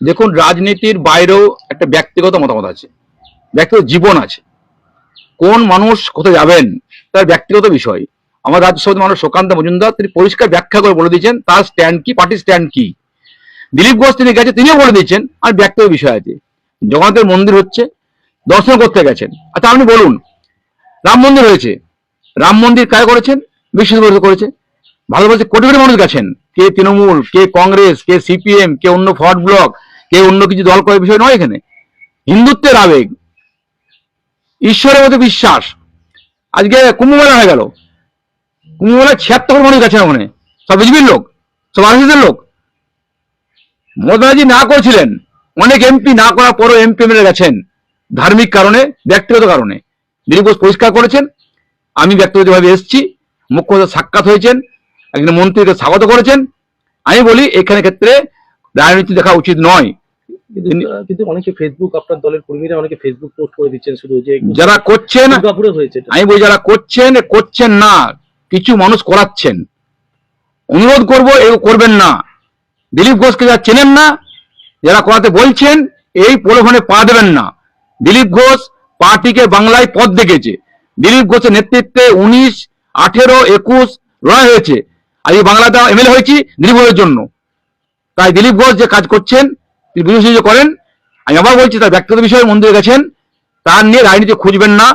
দেখুন, রাজনীতির বাইরেও একটা ব্যক্তিগত মতামত আছে, ব্যক্তিগত জীবন আছে। কোন মানুষ কোথায় যাবেন, তার ব্যক্তিগত বিষয়। আমার রাজ্যসভার মানুষ সুকান্ত মজুমদার, তিনি পরিষ্কার ব্যাখ্যা করে বলে দিয়েছেন, তার স্ট্যান্ড কি পার্টির স্ট্যান্ড কি। দিলীপ ঘোষ তিনি গেছে, তিনিও বলে দিয়েছেন, আর ব্যক্তিগত বিষয় আছে। জগন্নাথের মন্দির হচ্ছে, দর্শন করতে গেছেন। আচ্ছা আপনি বলুন, রাম মন্দির হয়েছে। রাম মন্দির কাজ করেছেন? বিশ্বভারতী করেছে। ভালোবাসে কোটি কোটি মানুষ গেছেন। কে তৃণমূল, কে কংগ্রেস, কে সিপিএম, কে অন্য ফরওয়ার্ড ব্লক কে অন্য কিছু দল করে বিষয় নয় এখানে। হিন্দুত্বের আবেগ, ঈশ্বরের মধ্যে বিশ্বাস। আজকে কুম্ভমেলা হয়ে গেল। কুম্ভমেলায় ছিয়াত্তর মানুষ গেছেন ওখানে। সব বিজেপির লোক, সব আরএসএসের লোক। মোদাজি না করেছিলেন। অনেক এমপি না করার পরও এমপি এমএলএ গেছেন। ধার্মিক কারণে, ব্যক্তিগত কারণে। দিলীপ ঘোষ পরিষ্কার করেছেন। আমি ব্যক্তিগতভাবে এসেছি। মুখ্যমন্ত্রী সাক্ষাৎ হয়েছেন। একজন মন্ত্রীকে স্বাগত করেছেন। আমি বলি, এখানে ক্ষেত্রে রাজনীতি দেখা উচিত নয়। কিন্তু অনেকে ফেসবুক আপনার দলের কর্মীরা অনেকে ফেসবুক পোস্ট করে দিচ্ছেন শুধু যে যারা করছেন হয়েছে আমি বলি যারা করছেন এ করছেন না কিছু মানুষ করাচ্ছেন। অনুরোধ করব এও করবেন না। দিলীপ ঘোষকে যারা চেনেন না যারা করাতে বলছেন এই প্রলোভনে পা দেবেন না। দিলীপ ঘোষ পার্টিকে বাংলায় পথ দেখেছে। দিলীপ ঘোষের নেতৃত্বে উনিশ আঠেরো একুশ লড়াই হয়েছে। আর এই বাংলাতে এমএলএ হয়েছি দিলীপ ঘোষের জন্য। তাই দিলীপ ঘোষ যে কাজ করছেন, তিনি বিরোধী যে করেন। আমি আবার বলছি, তার ব্যক্তিগত বিষয়ে মন্দিরে গেছেন তার নিয়ে রাজনীতি খুঁজবেন না।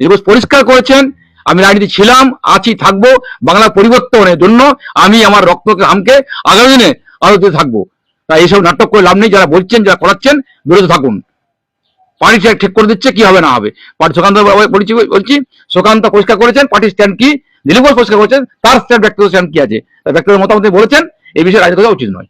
দিলীপ ঘোষ পরিষ্কার করেছেন, আমি রাজনীতি ছিলাম, আছি, থাকব বাংলা পরিবর্তনের জন্য আমি আমার রক্তকে আমকে আগামী দিনে আরও দিতে থাকব। তাই এইসব নাটক করে লাভ নেই, যারা বলছেন, যারা করাচ্ছেন, বিরত থাকুন। পার্টি ঠিক করে দিচ্ছে, কি হবে না হবে। পার্টি সুকান্ত বলছি বলছি, সুকান্ত পরিষ্কার করেছেন পার্টির স্ট্যান্ড কি? দিলীপ ঘোষ পরিষ্কার করেছেন, তার স্ট্যান্ড, ব্যক্তিগত স্ট্যান্ড কি আছে? তার ব্যক্তিগত মতামত বলেছেন, এই বিষয়ে রাজনীতি করা উচিত নয়।